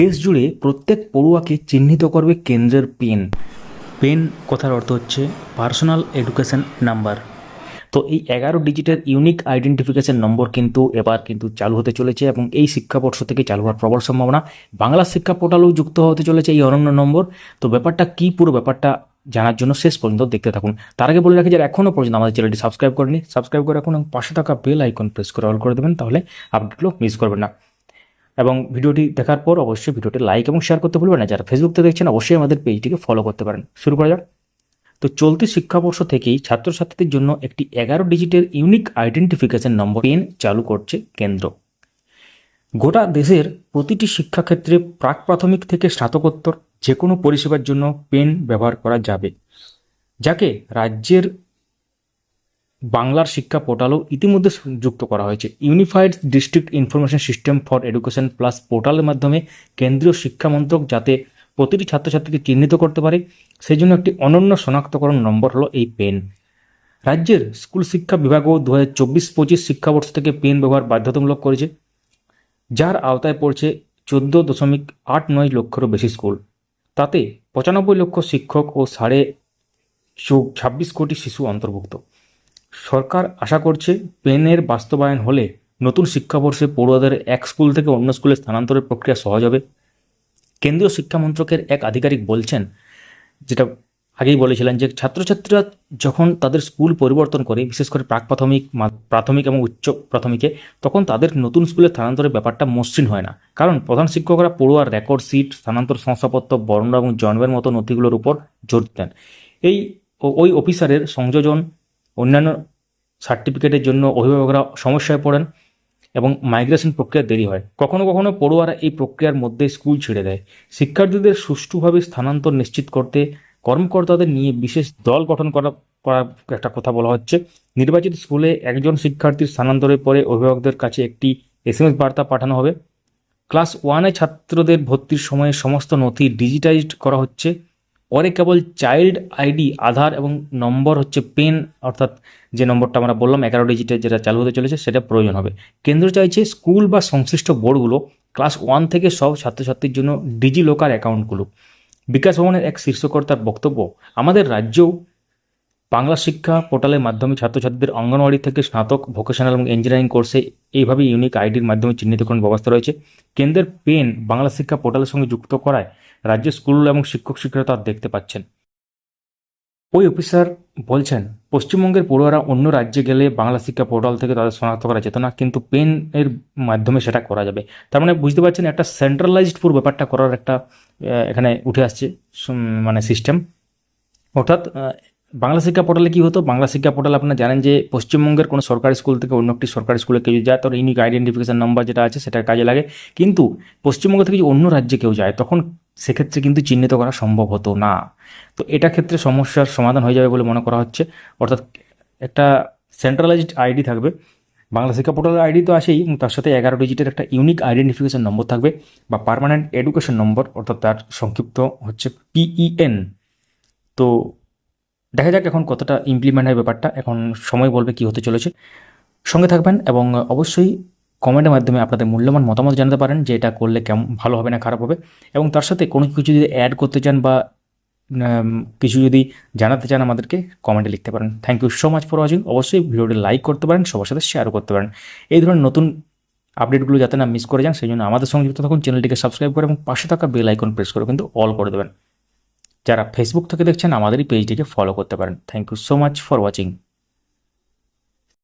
দেশ জুড়ে প্রত্যেক পড়ুয়াকে চিহ্নিত করবে কেন্দ্রের পেন পেন কথার অর্থ হচ্ছে পার্সোনাল এডুকেশন নাম্বার তো এই এগারো ডিজিটের ইউনিক আইডেন্টিফিকেশন নম্বর কিন্তু এবার কিন্তু চালু হতে চলেছে এবং এই শিক্ষাবর্ষ থেকে চালু হওয়ার প্রবল সম্ভাবনা। বাংলা শিক্ষা পোর্টালেও যুক্ত হতে চলেছে এই অনন্য নম্বর। তো ব্যাপারটা কি পুরো ব্যাপারটা জানার জন্য শেষ পর্যন্ত দেখতে থাকুন। তার আগে বলে রাখি যারা এখনও পর্যন্ত আমাদের চ্যানেলটি সাবস্ক্রাইব করেনি সাবস্ক্রাইব করে রাখুন এবং পাশে থাকা বেল আইকন প্রেস করে অল করে দেবেন তাহলে আপডেটগুলো মিস করবেন না। এবং ভিডিওটি দেখার পর অবশ্যই ভিডিওটি লাইক এবং শেয়ার করতে ভুলবেন না। যারা ফেসবুক থেকে দেখছেন, অবশ্যই আমাদের পেজটিকে ফলো করতে পারেন। শুরু করা যাক। তো চলতি শিক্ষাবর্ষ থেকেই ছাত্রছাত্রীদের জন্য একটি এগারো ডিজিটের ইউনিক আইডেন্টিফিকেশন নম্বর পেন চালু করছে কেন্দ্র। গোটা দেশের প্রতিটি শিক্ষাক্ষেত্রে প্রাক প্রাথমিক থেকে স্নাতকোত্তর যে কোনো পরিষেবার জন্য পেন ব্যবহার করা যাবে, যাকে রাজ্যের বাংলার শিক্ষা পোর্টালও ইতিমধ্যে যুক্ত করা হয়েছে। Unified district information system for education plus পোর্টালের মাধ্যমে কেন্দ্রীয় শিক্ষা মন্ত্রক যাতে প্রতিটি ছাত্রছাত্রীকে চিহ্নিত করতে পারে সেই জন্য একটি অনন্য শনাক্তকরণ নম্বর হলো এই পেন। রাজ্যের স্কুল শিক্ষা বিভাগও দু হাজার চব্বিশ পঁচিশ শিক্ষাবর্ষ থেকে পেন ব্যবহার বাধ্যতামূলক করেছে, যার আওতায় পড়ছে চোদ্দ দশমিক আট নয় লক্ষেরও বেশি স্কুল। তাতে পঁচানব্বই লক্ষ শিক্ষক ও সাড়ে ছাব্বিশ কোটি শিশু অন্তর্ভুক্ত। সরকার আশা করছে পেনের বাস্তবায়ন হলে নতুন শিক্ষাবর্ষে পড়ুয়াদের এক স্কুল থেকে অন্য স্কুলে স্থানান্তরের প্রক্রিয়া সহজ হবে। কেন্দ্রীয় শিক্ষা মন্ত্রকের এক আধিকারিক বলছেন, যেটা আগেই বলেছিলেন যে ছাত্রছাত্রীরা যখন তাদের স্কুল পরিবর্তন করে, বিশেষ করে প্রাক প্রাথমিক প্রাথমিক এবং উচ্চ প্রাথমিকে, তখন তাদের নতুন স্কুলে স্থানান্তরের ব্যাপারটা মসৃণ হয় না। কারণ প্রধান শিক্ষকরা পড়ুয়ার রেকর্ড, সিট, স্থানান্তর শংসাপত্র, বর্ণ এবং জন্মের মতো নথিগুলোর উপর জোর দেন এই, ওই অফিসারের সংযোজন অন্যান্য সার্টিফিকেটের জন্য অভিভাবকরা সমস্যায় পড়েন এবং মাইগ্রেশন প্রক্রিয়া দেরি হয়। কখনো কখনো পড়ুয়ারা এই প্রক্রিয়ার মধ্যে স্কুল ছেড়ে দেয়। শিক্ষার্থীদের সুষ্ঠুভাবে স্থানান্তর নিশ্চিত করতে কর্মকর্তাদের নিয়ে বিশেষ দল গঠন করা, করার একটা কথা বলা হচ্ছে। নির্বাচিত স্কুলে একজন শিক্ষার্থীর স্থানান্তরের পরে অভিভাবকদের কাছে একটি এসএমএস বার্তা পাঠানো হবে। ক্লাস ওয়ানে ছাত্রদের ভর্তির সময়ে সমস্ত নথি ডিজিটাইজড করা হচ্ছে। পরে কেবল চাইল্ড আইডি, আধার এবং নম্বর হচ্ছে পেন অর্থাৎ যে নম্বরটা আমরা বললাম, এগারো ডিজিটের যেটা চালু হতে চলেছে, সেটা প্রয়োজন হবে। কেন্দ্র চাইছে স্কুল বা সংশ্লিষ্ট বোর্ডগুলো, ক্লাস ওয়ান থেকে সব ছাত্রছাত্রীর জন্য ডিজি লোকার অ্যাকাউন্টগুলো। বিকাশ ভবনের এক শীর্ষকর্তার বক্তব্য, আমাদের রাজ্যেও বাংলা শিক্ষা পোর্টালের মাধ্যমে ছাত্রছাত্রীদের অঙ্গনওয়াড়ি থেকে স্নাতক, ভোকেশনাল এবং ইঞ্জিনিয়ারিং কোর্সে এইভাবে ইউনিক আইডির মাধ্যমে চিহ্নিতকরণ ব্যবস্থা রয়েছে। কেন্দ্রের পেন বাংলা শিক্ষা পোর্টালের সঙ্গে যুক্ত করায় রাজ্যের স্কুল এবং শিক্ষক শিক্ষিকা তার দেখতে পাচ্ছেন। ওই অফিসার বলছেন, পশ্চিমবঙ্গের পড়ুয়ারা অন্য রাজ্যে গেলে বাংলা শিক্ষা পোর্টাল থেকে তাদের শনাক্ত করা যেত না, কিন্তু পেন এর মাধ্যমে সেটা করা যাবে। তার মানে বুঝতে পারছেন, একটা সেন্ট্রালাইজড পুরো ব্যাপারটা করার একটা এখানে উঠে আসছে মানে সিস্টেম অর্থাৎ বাংলা শিক্ষা পোর্টালে কী হতো? বাংলা শিক্ষা পোর্টাল আপনারা জানেন যে পশ্চিমবঙ্গের কোনো সরকারি স্কুল থেকে অন্য একটি সরকারি স্কুলে কেউ যায়, তার ইউনিক আইডেন্টিফিকেশন নাম্বার যেটা আছে সেটার কাজে লাগে। কিন্তু পশ্চিমবঙ্গ থেকে যদি অন্য রাজ্যে কেউ যায়, তখন সেক্ষেত্রে কিন্তু চিহ্নিত করা সম্ভব হতো না। তো এটা ক্ষেত্রে সমস্যার সমাধান হয়ে যাবে বলে মনে করা হচ্ছে। অর্থাৎ একটা সেন্ট্রালাইজড আইডি থাকবে। বাংলা শিক্ষা পোর্টালের আইডি তো আছেই তার সাথে এগারো ডিজিটের একটা ইউনিক আইডেন্টিফিকেশন নম্বর থাকবে, বা পার্মানেন্ট এডুকেশন নম্বর অর্থাৎ তার সংক্ষিপ্ত হচ্ছে পিইএন তো দেখা যাক এখন কতটা ইমপ্লিমেন্ট হয় ব্যাপারটা। এখন সময় বলবে কি হতে চলেছে। সঙ্গে থাকবেন, এবং অবশ্যই কমেন্টের মাধ্যমে আপনাদের মূল্যবান মতামত জানাতে পারেন যে এটা করলে কেমন, ভালো হবে না খারাপ হবে। এবং তার সাথে কোনো কিছু যদি অ্যাড করতে চান বা কিছু যদি জানাতে চান আমাদেরকে, কমেন্টে লিখতে পারেন। Thank you so much for watching অবশ্যই ভিডিওটি লাইক করতে পারেন, সবার সাথে শেয়ারও করতে পারেন। এই ধরনের নতুন আপডেটগুলো যাতে না মিস করে যান, সেই জন্য আমাদের সঙ্গে যুক্ত থাকুন, চ্যানেলটিকে সাবস্ক্রাইব করে এবং পাশে থাকা বেল আইকন প্রেস করে কিন্তু অল করে দেবেন। যারা ফেসবুক থেকে দেখছেন আমাদের এই পেজটিকে ফলো করতে পারেন। Thank you so much for watching